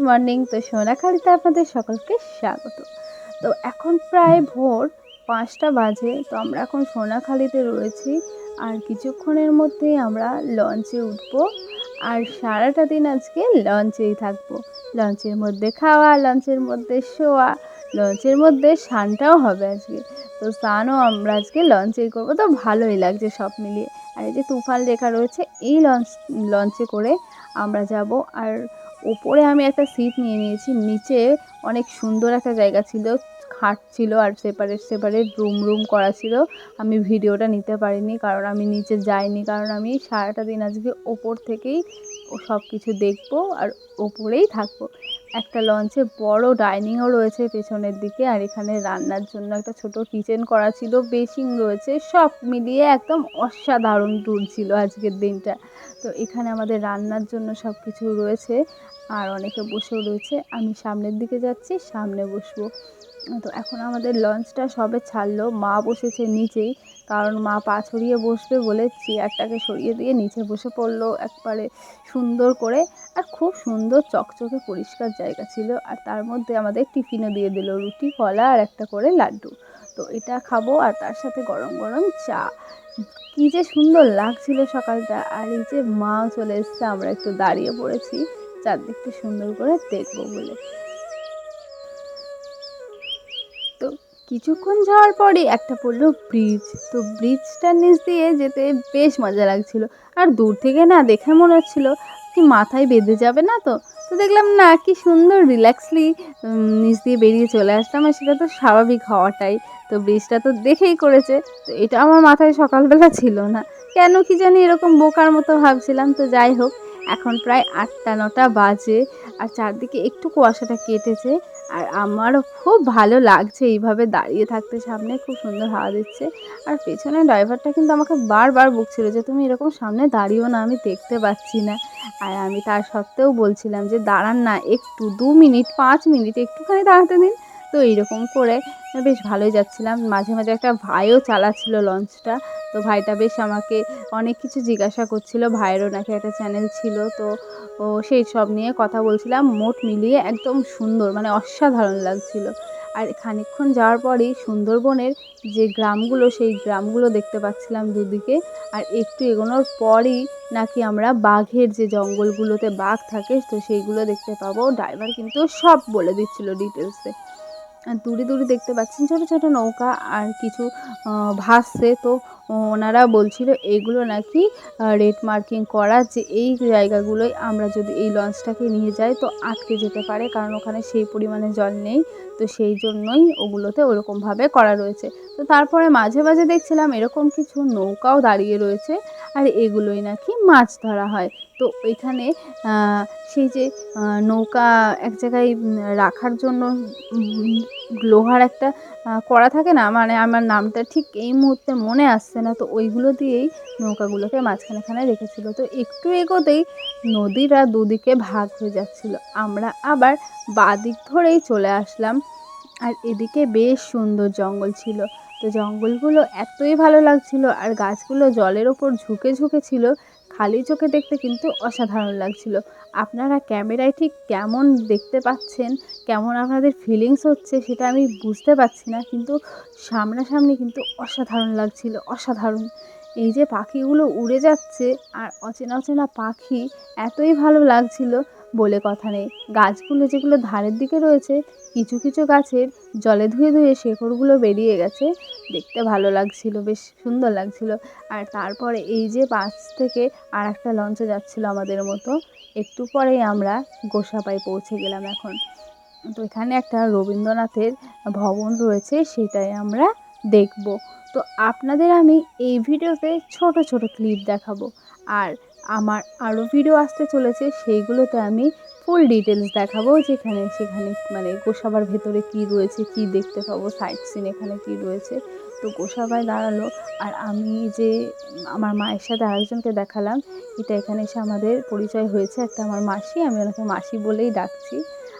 Morning. তো সোনাখালিতে আপনাদের সকলকে স্বাগত। তো এখন প্রায় ভোর পাঁচটা বাজে, তো আমরা এখন সোনাখালিতে রয়েছি। আর কিছুক্ষণের মধ্যেই আমরা লঞ্চে উঠবো। আর সারাটা দিন আজকে লঞ্চেই থাকব। লঞ্চের মধ্যে খাওয়া লঞ্চের মধ্যে শোয়া লঞ্চের মধ্যে স্নানটাও হবে আজকে। তো স্নানও আমরা আজকে লঞ্চেই করব। তো ভালোই লাগছে সব মিলিয়ে। আর এই যে তুফান লেখা রয়েছে, এই লঞ্চ লঞ্চে করে আমরা যাব। আর ওপরে আমি একটা সিট নিয়ে নিয়েছি। নিচে অনেক সুন্দর একটা জায়গা ছিল, খাট ছিল আর সেপারেট সেপারেট রুম রুম করা ছিল। আমি ভিডিওটা নিতে পারিনি কারণ আমি নিচে যাইনি কারণ আমি সারাটা দিন আজকে ওপর থেকেই সব কিছু দেখব আর ওপরেই থাকব। একটা লঞ্চে বড় ডাইনিংও রয়েছে পেছনের দিকে, আর এখানে রান্নার জন্য একটা ছোট কিচেন করা ছিল বেসিং রয়েছে, সব মিলিয়ে একদম অসাধারণ ট্যুর ছিল আজকের দিনটা। তো এখানে আমাদের রান্নার জন্য সব কিছু রয়েছে, আর অনেকে বসেও রয়েছে, আমি সামনের দিকে যাচ্ছি, সামনে বসবো। তো এখন আমাদের লঞ্চটা সবে ছাড়লো, মা বসেছে নিচেই কারণ মা পা ছড়িয়ে বসবে বলে চেয়ারটাকে সরিয়ে দিয়ে নিচে বসে পড়ল একবারে সুন্দর করে আর খুব সুন্দর চকচকে পরিষ্কার জায়গা ছিল। আর তার মধ্যে আমাদের টিফিনও দিয়ে দিল, রুটি, কলা আর একটা করে লাড্ডু। তো এটা খাব আর তার সাথে গরম গরম চা। কী যে সুন্দর লাগছিল সকালটা। আর এই যে মাও চলে এসছে, আমরা একটু দাঁড়িয়ে পড়েছি। চারদিকটা সুন্দর করে দেখব বলে। কিছুক্ষণ যাওয়ার পরে একটা পড়ল ব্রিজ তো ব্রিজটার নিচ দিয়ে যেতে বেশ মজা লাগছিল। আর দূর থেকে না দেখে মনে হচ্ছিল কি মাথায় বেঁধে যাবে না তো? তো দেখলাম, না, কি সুন্দর রিল্যাক্সলি নিচ দিয়ে বেরিয়ে চলে আসলাম আর সেটা তো স্বাভাবিক হওয়াটাই। তো ব্রিজটা তো দেখেই করেছে। তো এটা আমার মাথায় সকালবেলা ছিল না। কেন কি জানি এরকম বোকার মতো ভাবছিলাম। তো যাই হোক, এখন প্রায় আটটা নটা বাজে আর চারদিকে একটু কুয়াশাটা কেটেছে। আর আমারও খুব ভালো লাগছে এইভাবে দাঁড়িয়ে থাকতে সামনে, খুব সুন্দর হাওয়া দিচ্ছে। আর পেছনে ড্রাইভারটা কিন্তু আমাকে বারবার বকছিল যে, তুমি এরকম সামনে দাঁড়িয়েও না, আমি দেখতে পাচ্ছি না। আর আমি তার সত্ত্বেও বলছিলাম যে, দাঁড়ান না, একটু, দু মিনিট, পাঁচ মিনিট, একটুখানি দাঁড়াতে দিন। তো এইরকম করে বেশ ভালোই যাচ্ছিলাম। মাঝে মাঝে একটা ভাইও চালাচ্ছিল লঞ্চটা। তো ভাইটা বেশ আমাকে অনেক কিছু জিজ্ঞাসা করছিল। ভাইয়েরও নাকি একটা চ্যানেল ছিল। তো ও সেই সব নিয়ে কথা বলছিলাম। মোট মিলিয়ে একদম সুন্দর মানে অসাধারণ লাগছিল। আর খানিকক্ষণ যাওয়ার পরেই সুন্দরবনের যে গ্রামগুলো, সেই গ্রামগুলো দেখতে পাচ্ছিলাম দুদিকে। আর একটু এগোনোর পরই নাকি আমরা বাঘের যে জঙ্গলগুলোতে বাঘ থাকে, তো সেইগুলো দেখতে পাবো। ড্রাইভার কিন্তু সব বলে দিচ্ছিল ডিটেলসে। দূরে দূরে দেখতে পাচ্ছেন ছোট ছোট নৌকা আর কিছু ভাসছে। তো ওনারা বলছিল, এগুলো নাকি রেড মার্কিং করা যে এই জায়গাগুলোয় আমরা যদি এই লঞ্চটাকে নিয়ে যাই, তো আটকে যেতে পারে। কারণ ওখানে সেই পরিমাণে জল নেই। তো সেই জন্যই ওগুলোতে ওরকমভাবে করা রয়েছে। তো তারপরে মাঝে মাঝে দেখছিলাম এরকম কিছু নৌকাও দাঁড়িয়ে রয়েছে। আর এগুলোই নাকি মাছ ধরা হয়। তো ওইখানে সেই যে নৌকা এক জায়গায় রাখার জন্য লোহার একটা করা থাকে না। মানে আমার নামটা ঠিক এই মুহূর্তে মনে আসছে না। তো ওইগুলো দিয়েই নৌকাগুলোকে মাঝখানেখানে রেখেছিল। তো একটু এগোতেই নদীরা দুদিকে ভাগ হয়ে যাচ্ছিল। আমরা আবার বাদিক ধরেই চলে আসলাম। আর এদিকে বেশ সুন্দর জঙ্গল ছিল। তো জঙ্গলগুলো এতই ভালো লাগছিল আর গাছগুলো জলের ওপর ঝুঁকে ঝুঁকে ছিল খালি চোখে দেখতে কিন্তু অসাধারণ লাগছিল। আপনারা ক্যামেরায় ঠিক কেমন দেখতে পাচ্ছেন, কেমন আপনাদের ফিলিংস হচ্ছে সেটা আমি বুঝতে পারছি না, কিন্তু সামনাসামনি কিন্তু অসাধারণ লাগছিল, অসাধারণ। এই যে পাখিগুলো উড়ে যাচ্ছে আর অচেনা অচেনা পাখি এতই ভালো লাগছিল বলে কথা নেই। গাছগুলো যেগুলো ধারের দিকে রয়েছে, কিছু কিছু গাছের জলে ধুয়ে ধুয়ে শেকড়গুলো বেরিয়ে গেছে। দেখতে ভালো লাগছিল, বেশ সুন্দর লাগছিল। আর তারপরে এই যে পাশ থেকে আর একটা লঞ্চে যাচ্ছিল আমাদের মতো, একটু পরেই আমরা গোসাপায় পৌঁছে গেলাম এখন। তো এখানে একটা রবীন্দ্রনাথের ভবন রয়েছে, সেটাই আমরা দেখব। তো আপনাদের আমি এই ভিডিওতে ছোট ছোট ক্লিপ দেখাবো। আর আমার আরও ভিডিও আসতে চলেছে, সেইগুলোতে আমি ফুল ডিটেলস দেখাবো যেখানে সেখানে মানে গোসাবার ভেতরে কি রয়েছে, কি দেখতে পাবো সাইট সিন এখানে কি রয়েছে। তো গোসাবায় দাঁড়াল, আর আমি যে আমার মায়ের সাথে আরেকজনকে দেখালাম, এটা এখানে এসে আমাদের পরিচয় হয়েছে, একটা আমার মাসি, আমি ওনাকে মাসি বলেই ডাকছি।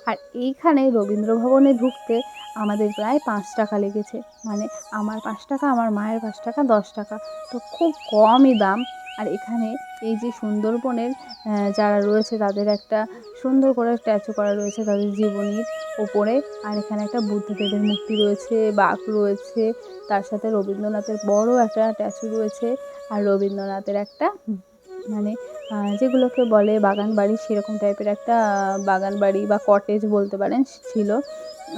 আর এইখানে রবীন্দ্র ভবনে ঢুকতে আমাদের প্রায় পাঁচ টাকা লেগেছে। মানে আমার পাঁচ টাকা, আমার মায়ের পাঁচ টাকা, দশ টাকা। তো খুব কমই দাম। আর এখানে এই যে সুন্দরবনের যারা রয়েছে তাদের একটা সুন্দর করে স্ট্যাচু করা রয়েছে তাদের জীবনীর ওপরে। আর এখানে একটা বুদ্ধদেবের মূর্তি রয়েছে, বাঘ রয়েছে, তার সাথে রবীন্দ্রনাথের বড় একটা স্ট্যাচু রয়েছে। আর রবীন্দ্রনাথের একটা মানে যেগুলোকে বলে বাগান বাড়ি সেরকম টাইপের একটা বাগান বাড়ি বা কটেজ বলতে পারেন, ছিল।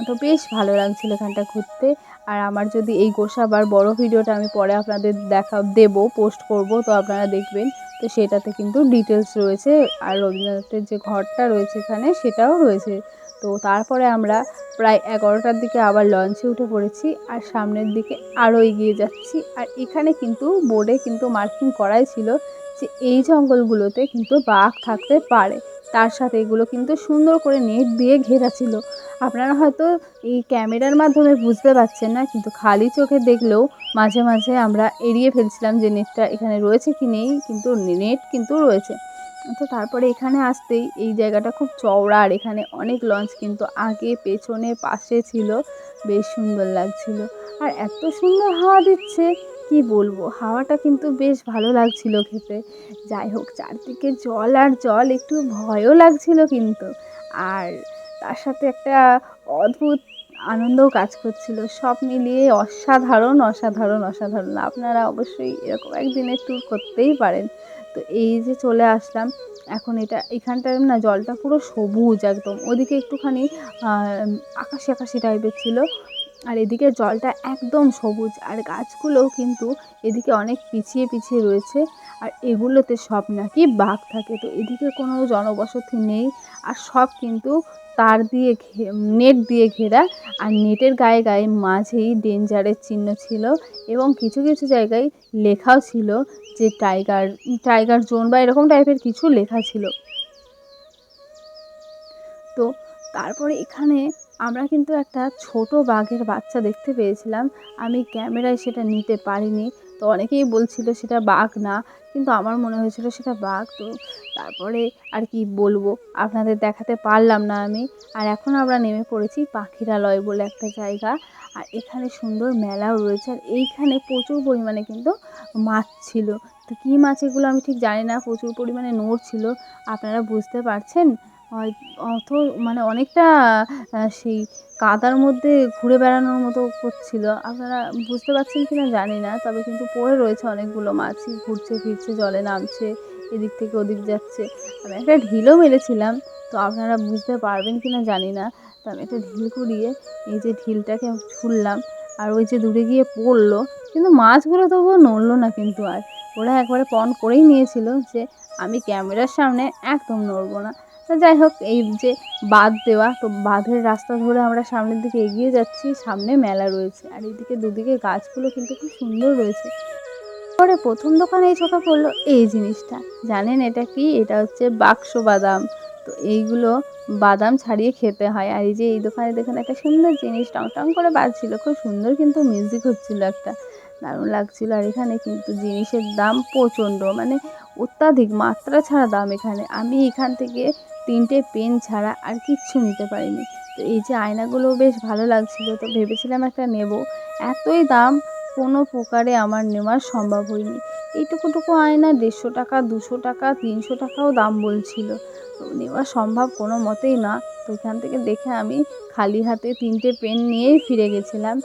তো বেশ ভালো লাগছিল এখানটা ঘুরতে। আর আমার যদি এই গোসা গোসাবার বড় ভিডিওটা আমি পরে আপনাদের দেখা, দেবো পোস্ট করব, তো আপনারা দেখবেন। তো সেটাতে কিন্তু ডিটেলস রয়েছে। আর রবীন্দ্রনাথের যে ঘরটা রয়েছে এখানে, সেটাও রয়েছে। তো তারপরে আমরা প্রায় এগারোটার দিকে আবার লঞ্চে উঠে পড়েছি। আর সামনের দিকে আরও এগিয়ে যাচ্ছি। আর এখানে কিন্তু বোর্ডে কিন্তু মার্কিং করাই ছিল যে এই জঙ্গলগুলোতে কিন্তু বাঘ থাকতে পারে। তার সাথে এগুলো কিন্তু সুন্দর করে নেট দিয়ে ঘেরা ছিল। আপনারা হয়তো এই ক্যামেরার মাধ্যমে বুঝতে পারছেন না, কিন্তু খালি চোখে দেখলেও মাঝে মাঝে আমরা এড়িয়ে ফেলছিলাম যে নেটটা এখানে রয়েছে কি নেই, কিন্তু নেট কিন্তু রয়েছে। তো তারপরে এখানে আসতেই এই জায়গাটা খুব চওড়া আর এখানে অনেক লঞ্চ কিন্তু আগে, পেছনে, পাশে ছিল। বেশ সুন্দর লাগছিল। আর এত সুন্দর হাওয়া দিচ্ছে। কি বলব? হাওয়াটা কিন্তু বেশ ভালো লাগছিল খেতে। যাই হোক, চারদিকে জল আর জল, একটু ভয়ও লাগছিল কিন্তু। আর তার সাথে একটা অদ্ভুত আনন্দও কাজ করছিল। সব মিলিয়ে অসাধারণ অসাধারণ অসাধারণ। আপনারা অবশ্যই এরকম একদিনের ট্যুর করতেই পারেন। তো এই যে চলে আসলাম, এখন এটা এখানটার না জলটা পুরো সবুজ একদম। ওদিকে একটুখানি আকাশি আকাশি টাইপের ছিল। আর এদিকে জলটা একদম সবুজ, আর গাছগুলোও কিন্তু এদিকে অনেক পিছিয়ে পিছিয়ে রয়েছে, আর এগুলোতে সব নাকি বাঘ থাকে। তো এদিকে কোনো জনবসতি নেই, আর সব কিন্তু তার দিয়ে নেট দিয়ে ঘেরা, আর নেটের গায়ে গায়ে মাঝেই ডেঞ্জারের চিহ্ন ছিল এবং কিছু কিছু জায়গায় লেখাও ছিল যে টাইগার টাইগার জোন বা এরকম টাইপের কিছু লেখা ছিল। তো তারপরে এখানে আমরা কিন্তু একটা ছোট বাঘের বাচ্চা দেখতে পেয়েছিলাম। আমি ক্যামেরায় সেটা নিতে পারিনি। তো অনেকেই বলছিল সেটা বাঘ না, কিন্তু আমার মনে হয়েছিল সেটা বাঘ। তো তারপরে আর কি বলব, আপনাদের দেখাতে পারলাম না আমি। আর এখন আমরা নেমে পড়েছি পাখিরালয় বলে একটা জায়গা। আর এখানে সুন্দর মেলাও রয়েছে। আর এইখানে প্রচুর পরিমাণে কিন্তু মাছ ছিল। তো কী মাছ এগুলো আমি ঠিক জানি না, প্রচুর পরিমাণে নোট ছিল। আপনারা বুঝতে পারছেন? অত মানে অনেকটা সেই কাদার মধ্যে ঘুরে বেড়ানোর মতো করছিল। আপনারা বুঝতে পারছেন কি না জানি না, তবে কিন্তু পড়ে রয়েছে অনেকগুলো মাছই ঘুরছে, ফিরছে, জলে নামছে, এদিক থেকে ওদিক যাচ্ছে। আমি একটা ঢিলও মেরেছিলাম, তো আপনারা বুঝতে পারবেন কি না জানি না, তো আমি একটা ঢিল কুড়িয়ে এই যে ঢিলটাকে ছুললাম আর ওই যে দূরে গিয়ে পড়ল। কিন্তু মাছগুলো তবুও নড়লো না কিন্তু আর। ওরা একবারে পণ করেই নিয়েছিল যে, আমি ক্যামেরার সামনে একদম নড়বো না। যাই হোক, এই যে বাঁধ দেওয়া, তো বাঁধের রাস্তা ধরে আমরা সামনের দিকে এগিয়ে যাচ্ছি। সামনে মেলা রয়েছে আর এদিকে দুদিকে গাছগুলো কিন্তু খুব সুন্দর রয়েছে। পরে প্রথম দোকানে এই চোখে পড়ল এই জিনিসটা, জানেন এটা কি? এটা হচ্ছে বাক্স বাদাম। তো এইগুলো বাদাম ছাড়িয়ে খেতে হয়। আর এই যে এই দোকানে দেখুন একটা সুন্দর জিনিস টং টং করে বাজছিল, খুব সুন্দর কিন্তু মিউজিক হচ্ছিল একটা, দারুণ লাগছিল। আর এখানে কিন্তু জিনিসের দাম প্রচণ্ড মানে অত্যাধিক, মাত্রা ছাড়া দাম এখানে। আমি এখান থেকে তিনটে পেন ছাড়া আর কিচ্ছু নিতে পারিনি। তো এই যে আয়নাগুলো বেশ ভালো লাগছিল, তো ভেবেছিলাম একটা নেব। এতই দাম, কোনো প্রকারে আমার নেওয়ার সম্ভব হয়নি। এইটুকুটুকু আয়না দেড়শো টাকা, দুশো টাকা, তিনশো টাকাও দাম বলছিল। নেওয়া সম্ভব কোনো মতেই না। তো এখান থেকে দেখে আমি খালি হাতে তিনটে পেন নিয়েই ফিরে গেছিলাম।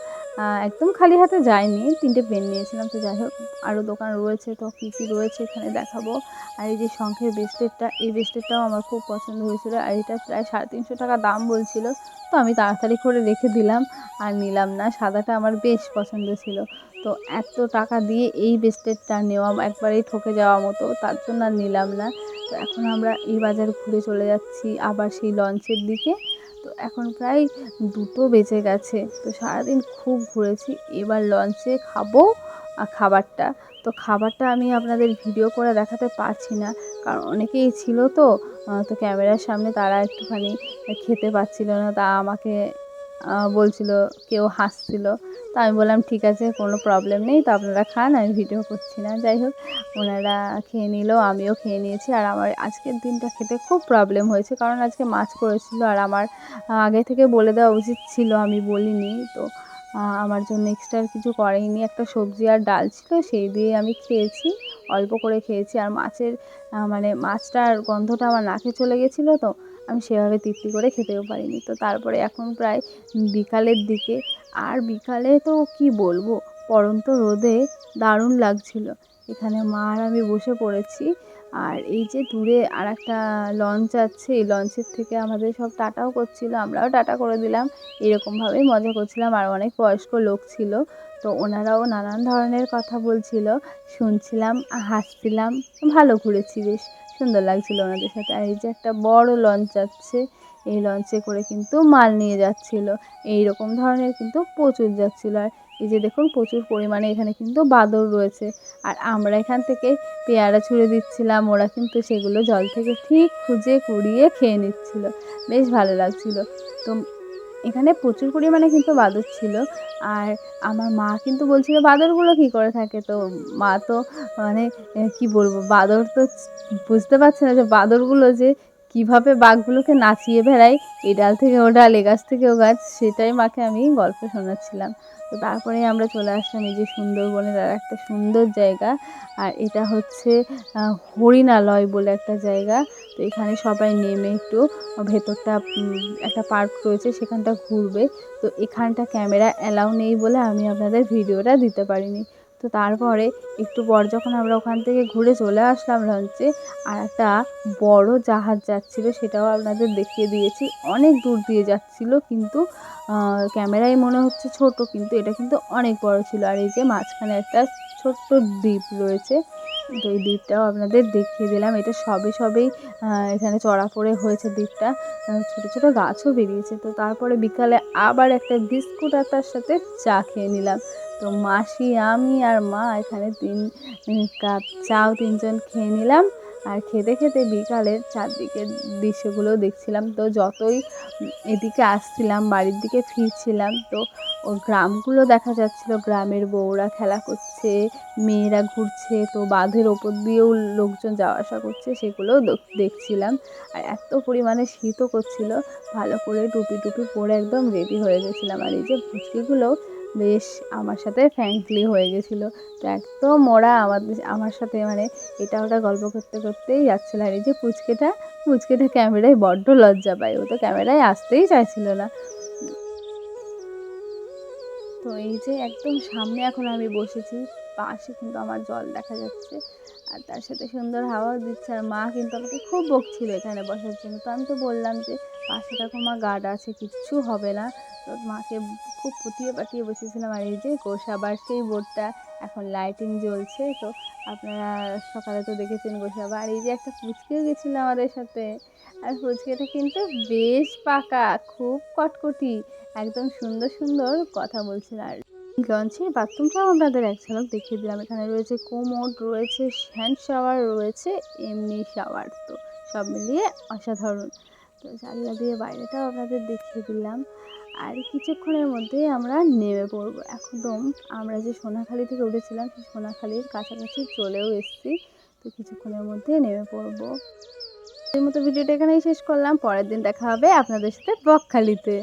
একদম খালি হাতে যাইনি, তিনটে পেন নিয়েছিলাম। তো যাই হোক আরও দোকান রয়েছে তো কী কী রয়েছে এখানে দেখাবো। আর এই যে শঙ্খের ব্রেসলেটটা এই ব্রেসলেটটাও আমার খুব পছন্দ হয়েছিল। আর এটা প্রায় সাড়ে তিনশো টাকা দাম বলছিল। তো আমি তাড়াতাড়ি করে রেখে দিলাম। আর নিলাম না, সাদাটা আমার বেশ পছন্দ ছিল। তো এত টাকা দিয়ে এই ব্রেসলেটটা নেওয়া, একবারেই ঠকে যাওয়া মতো, তার জন্য আর নিলাম না। তো এখন আমরা এই বাজার ঘুরে চলে যাচ্ছি, আবার সেই লঞ্চের দিকে। তো এখন প্রায় দুটো বেজে গেছে, তো সারাদিন খুব ঘুরেছি। এবার লঞ্চে খাব খাবারটা। তো খাবারটা আমি আপনাদের ভিডিও করে দেখাতে পারছি না, কারণ অনেকেই ছিল তো তো ক্যামেরার সামনে তারা একটুখানি খেতে পারছিল না, তা আমাকে বলছিল, কেউ হাসছিল। তো আমি বললাম, ঠিক আছে, কোনো প্রবলেম নেই, তো আপনারা খান, আমি ভিডিও করছি না। যাই হোক, ওনারা খেয়ে নিল, আমিও খেয়ে নিয়েছি। আর আমার আজকের দিনটা খেতে খুব প্রবলেম হয়েছে, কারণ আজকে মাছ করেছিল। আর আমার আগে থেকে বলে দেওয়া উচিত ছিল, আমি বলিনি। তো আমার জন্য এক্সট্রা কিছু করেনি একটা সবজি আর ডাল ছিল, সেই দিয়ে আমি খেয়েছি, অল্প করে খেয়েছি। আর মাছের মানে মাছটার গন্ধটা আমার নাকে চলে গেছিল, তো আমি সেভাবে তৃপ্তি করে খেতেও পারিনি। তো তারপরে এখন প্রায় বিকালের দিকে। আর বিকালে তো কি বলব? পড়ন্ত রোদে দারুণ লাগছিল। এখানে মা আর আমি বসে পড়েছি। আর এই যে দূরে আর একটা লঞ্চ আছে, এই লঞ্চের থেকে আমাদের সব টাটাও করছিল। আমরাও টাটা করে দিলাম। এরকমভাবেই মজা করছিলাম। আর অনেক বয়স্ক লোক ছিল। তো ওনারাও নানান ধরনের কথা বলছিল। শুনছিলাম, হাসছিলাম। ভালো ঘুরেছি বেশ। সুন্দর লাগছিল ওনাদের সাথে। আর এই যে একটা বড় লঞ্চ যাচ্ছে এই লঞ্চে করে কিন্তু মাল নিয়ে যাচ্ছিল। এই রকম ধরনের কিন্তু প্রচুর যাচ্ছিল। আর এই যে দেখুন, প্রচুর পরিমাণে এখানে কিন্তু বাদর রয়েছে। আর আমরা এখান থেকে পেয়ারা ছুঁড়ে দিচ্ছিলাম, ওরা কিন্তু সেগুলো জল থেকে ঠিক খুঁজে কুড়িয়ে খেয়ে নিচ্ছিল। বেশ ভালো লাগছিল। তো এখানে প্রচুর পরিমাণে কিন্তু বাঁদর ছিল। আর আমার মা কিন্তু বলছিল, বাঁদরগুলো কী করে থাকে? তো মা তো মানে কি বলব, বাঁদর তো বুঝতে পারছে না যে বাঁদরগুলো যে কীভাবে বাঘগুলোকে নাচিয়ে বেড়ায়। এ ডাল থেকে ও ডাল এ গাছ থেকে ও গাছ সেটাই মাকে আমি গল্প শোনাচ্ছিলাম। তো তারপরে আমরা চলে আসলাম এই যে সুন্দরবনের আর একটা সুন্দর জায়গা। আর এটা হচ্ছে হরিণালয় বলে একটা জায়গা। তো এখানে সবাই নেমে একটু ভেতরটা একটা পার্ক রয়েছে, সেখানটা ঘুরবে। তো এখানটা ক্যামেরা অ্যালাউ নেই বলে আমি আপনাদের ভিডিওটা দিতে পারিনি। তো তারপরে একটু পর যখন আমরা ওখান থেকে ঘুরে চলে আসলাম লঞ্চে আর একটা বড় জাহাজ যাচ্ছিল সেটাও আপনাদের দেখিয়ে দিয়েছি। অনেক দূর দিয়ে যাচ্ছিল কিন্তু ক্যামেরায় মনে হচ্ছে ছোট, কিন্তু এটা কিন্তু অনেক বড় ছিল। আর এই যে মাঝখানে একটা ছোট্ট দ্বীপ রয়েছে তো এই দ্বীপটাও আপনাদের দেখিয়ে দিলাম। এটা সবে সবেই এখানে চড়া পড়ে হয়েছে দ্বীপটা। ছোট ছোট গাছও বেরিয়েছে। তো তারপরে বিকালে আবার একটা বিস্কুট আর তার সাথে চা খেয়ে নিলাম। তো মাসি, আমি আর মা এখানে তিন কাপ চাও তিনজন খেয়ে নিলাম। আর খেতে খেতে বিকালের চারদিকের দৃশ্যগুলো দেখছিলাম। তো যতই এদিকে আসছিলাম, বাড়ির দিকে ফিরছিলাম, তো ও গ্রামগুলো দেখা যাচ্ছিল। গ্রামের বউরা খেলা করছে, মেয়েরা ঘুরছে, তো বাঁধের ওপর দিয়েও লোকজন যাওয়া আসা করছে, সেগুলোও দেখছিলাম। আর এত পরিমাণে শীতও করছিল, ভালো করে টুপি টুপি পরে একদম রেডি হয়ে গেছিলাম। আর এই যে পুচকিগুলো বেশ আমার সাথে ফ্র্যাঙ্কলি হয়ে গেছিল। তো একদম ওরা আমাদের আমার সাথে মানে এটা ওটা গল্প করতে করতেই যাচ্ছিল। আর এই যে পুচকেটা পুচকেটা ক্যামেরায় বড্ড লজ্জা পায়। ও তো ক্যামেরায় আসতেই চাইছিল না। তো এই যে একদম সামনে এখন আমি বসেছি, পাশে কিন্তু আমার জল দেখা যাচ্ছে। আর তার সাথে সুন্দর হাওয়াও দিচ্ছে। আর মা কিন্তু আমাকে খুব বকছিল এখানে বসার জন্য। তো আমি তো বললাম যে পাশে দেখো মা গার্ড আছে, কিচ্ছু হবে না। তো মাকে খুব পুটিয়ে পাঠিয়ে বসেছিলাম, আর এই যে গোসাবার সেই বোর্ডটা, এখন লাইটিং জ্বলছে, তো আপনারা সকালে তো দেখেছেন গোসাবা আর এই যে একটা পুচকেও গেছিল আমাদের সাথে, আর ফুচকাটা কিন্তু বেশ পাকা, খুব কটকটি, একদম সুন্দর সুন্দর কথা বলছিল। আর লঞ্চের বাথরুমটাও আপনাদের এক ঝলক দেখিয়ে দিলাম, এখানে রয়েছে কোমোড রয়েছে হ্যান্ড শাওয়ার, রয়েছে এমনি শাওয়ার, তো সব মিলিয়ে অসাধারণ। তো জানলা দিয়ে বাইরেটাও আপনাদের দেখিয়ে দিলাম। আর কিছুক্ষণের মধ্যেই আমরা নেমে পড়ব। একদম আমরা যে সোনাখালি থেকে উঠেছিলাম, সেই সোনাখালির কাছাকাছি চলেও এসেছি। তো কিছুক্ষণের মধ্যে নেমে পড়ব। এর মতো ভিডিওটা এখানেই শেষ করলাম। পরের দিন দেখা হবে আপনাদের সাথে বকখালিতে।